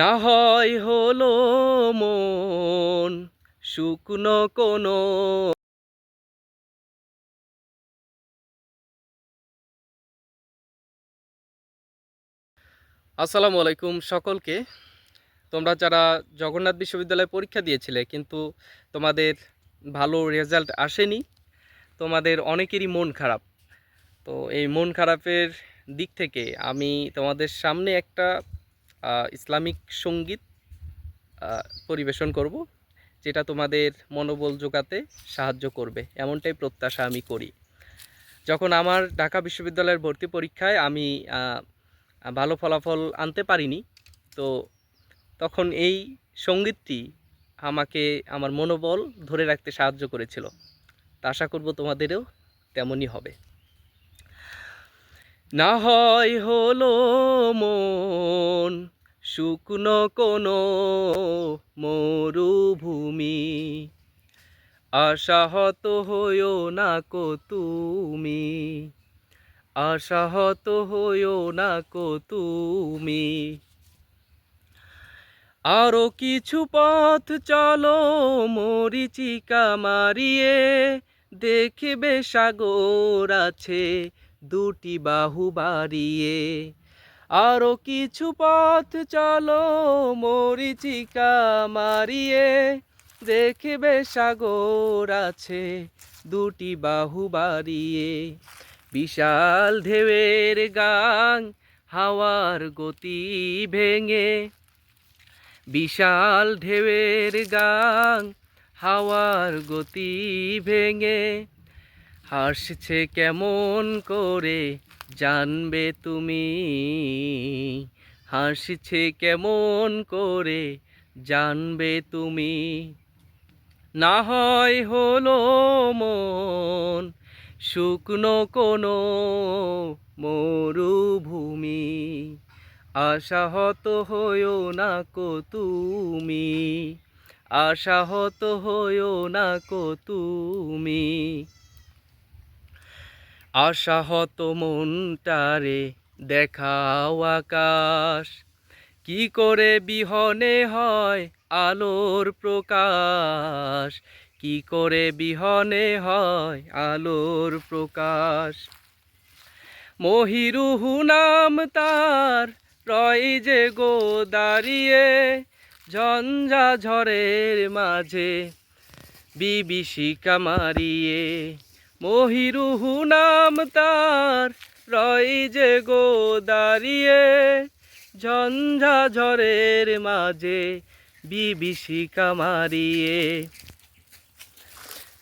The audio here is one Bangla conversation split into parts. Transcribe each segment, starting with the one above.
না হয় হলো মন শুকনো কোনো আসসালামু আলাইকুম সকলকে। তোমরা যারা জগন্নাথ বিশ্ববিদ্যালয়ে পরীক্ষা দিয়েছিলে, কিন্তু তোমাদের ভালো রেজাল্ট আসেনি। তোমাদের অনেকেরই মন খারাপ। তো এই মন খারাপের দিক থেকে আমি তোমাদের সামনে একটা ইসলামিক সংগীত পরিবেশন করব, যেটা তোমাদের মনোবল জোগাতে সাহায্য করবে। এমনটাই প্রত্যাশা আমি করি। যখন আমার ঢাকা বিশ্ববিদ্যালয়ের ভর্তি পরীক্ষায় আমি ভালো ফলাফল আনতে পারিনি, তো তখন এই সঙ্গীতটি আমাকে আমার মনোবল ধরে রাখতে সাহায্য করেছিল। তা আশা করব তোমাদেরও তেমনই হবে। না হয় হলো মন, শুকনো কোনো মরুভূমি। আশাহত হইও না কো তুমি, আশাহত হইও না কো তুমি। আরও কিছু পথ চলো মরিচিকা মারিয়ে, দেখবে সাগর আছে দুটি বাহু বাড়িয়ে। আরও কিছু পথ চলো, মরিচিকা মারিয়ে। দেখবে সাগর আছে, দুটি বাহু বাড়িয়ে। বিশাল ঢেউয়ের গাং হাওয়ার গতি ভেঙে। বিশাল ঢেউয়ের গাং হাওয়ার গতি ভেঙে। হাসছে কেমন করে জানবে তুমি? হাসছে কেমন করে জানবে তুমি? না হয় হলো মন শুকনো কোনো মরুভূমি। আশাহত হইও না কো তুমি? আশাহত হইও না কো তুমি? আশাহত মনটারে দেখাও আকাশ। কি করে বিহনে হয় আলোর প্রকাশ? কি করে বিহনে হয় আলোর প্রকাশ? মহিরুহু নাম তার রয় যে গো দাঁড়িয়ে, ঝঞ্ঝা ঝড়ের মাঝে বিভীষিকা মারিয়ে। মহিরুহু নাম তার, রয় যে গো দাঁড়িয়ে। ঝঞ্ঝা ঝড়ের মাঝে বিভীষিকা মারিয়ে।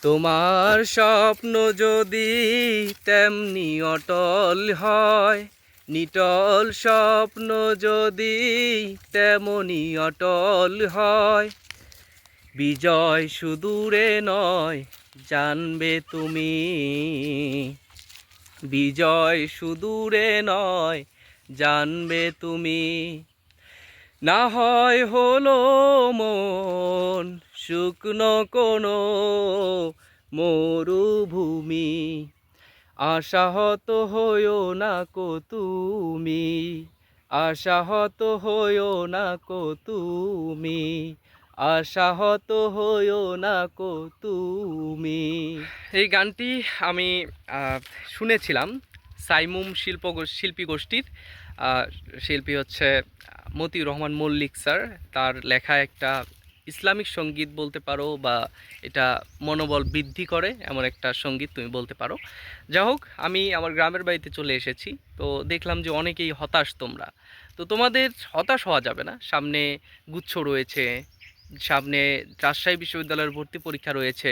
তোমার স্বপ্ন যদি তেমনি অটল হয়, নিটল স্বপ্ন যদি তেমনি অটল হয়, বিজয় সুদূরে নয় জানবে তুমি। বিজয় সুদূরে নয়, জানবে তুমি। না হয় হলো মন শুকনো কোনো মরুভূমি। আশাহত হইও না কো তুমি, আশাহত হইও না কো তুমি। আশাহত হইও না কো তুমি। এই গানটি আমি শুনেছিলাম সাইমুম শিল্প শিল্পী গোষ্ঠীর। শিল্পী হচ্ছে মতিউর রহমান মল্লিক স্যার। তার লেখা একটা ইসলামিক সংগীত বলতে পারো বা এটা মনোবল বৃদ্ধি করে এমন একটা সংগীত তুমি বলতে পারো। যাই হোক, আমি আমার গ্রামের বাড়িতে চলে এসেছি। তো দেখলাম যে অনেকেই হতাশ তোমরা। তো তোমাদের হতাশ হওয়া যাবে না। সামনে গুচ্ছ রয়েছে সামনে রাজশাহী বিশ্ববিদ্যালয়ের ভর্তি পরীক্ষা রয়েছে।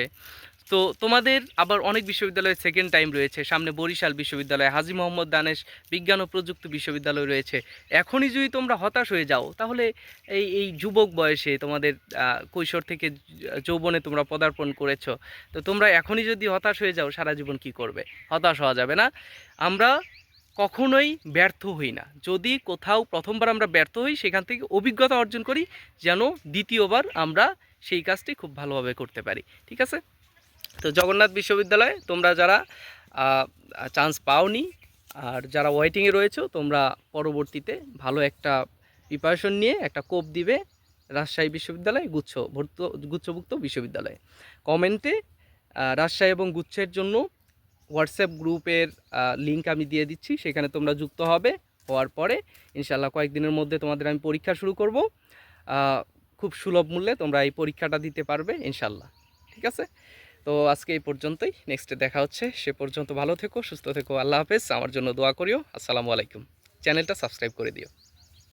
তো তোমাদের আবার অনেক বিশ্ববিদ্যালয়ের সেকেন্ড টাইম রয়েছে। সামনে বরিশাল বিশ্ববিদ্যালয়, হাজি মোহাম্মদ দানেশ বিজ্ঞান ও প্রযুক্তি বিশ্ববিদ্যালয় রয়েছে। এখনই যদি তোমরা হতাশ হয়ে যাও, তাহলে এই এই যুবক বয়সে তোমাদের কৈশোর থেকে যৌবনে তোমরা পদার্পণ করেছ। তো তোমরা এখনই যদি হতাশ হয়ে যাও, সারা জীবন কি করবে? হতাশ হওয়া যাবে না। আমরা কখনোই ব্যর্থ হই না। যদি কোথাও প্রথমবার আমরা ব্যর্থ হই, সেখান থেকে অভিজ্ঞতা অর্জন করি, যেন দ্বিতীয়বার আমরা সেই কাজটি খুব ভালোভাবে করতে পারি। ঠিক আছে? তো জগন্নাথ বিশ্ববিদ্যালয়ে তোমরা যারা চান্স পাওনি, আর যারা ওয়েটিংয়ে রয়েছো, তোমরা পরবর্তীতে ভালো একটা প্রিপারেশন নিয়ে একটা কোপ দিবে রাজশাহী বিশ্ববিদ্যালয় গুচ্ছ ভর্ত, গুচ্ছভুক্ত বিশ্ববিদ্যালয়ে। কমেন্টে রাজশাহী এবং গুচ্ছের জন্য হোয়াটসঅ্যাপ গ্রুপের লিঙ্ক আমি দিয়ে দিচ্ছি, সেখানে তোমরা যুক্ত হবে, হওয়ার পরে ইনশাল্লাহ কয়েকদিনের মধ্যে তোমাদের আমি পরীক্ষা শুরু করব। খুব সুলভ মূল্যে তোমরা এই পরীক্ষাটা দিতে পারবে ইনশাল্লাহ ঠিক আছে? তো আজকে এই পর্যন্তই নেক্সটে দেখা হচ্ছে, সে পর্যন্ত ভালো থেকো, সুস্থ থেকো, আল্লাহ হাফেজ, আমার জন্য দোয়া করিও, আসসালামু আলাইকুম, চ্যানেলটা সাবস্ক্রাইব করে দিও।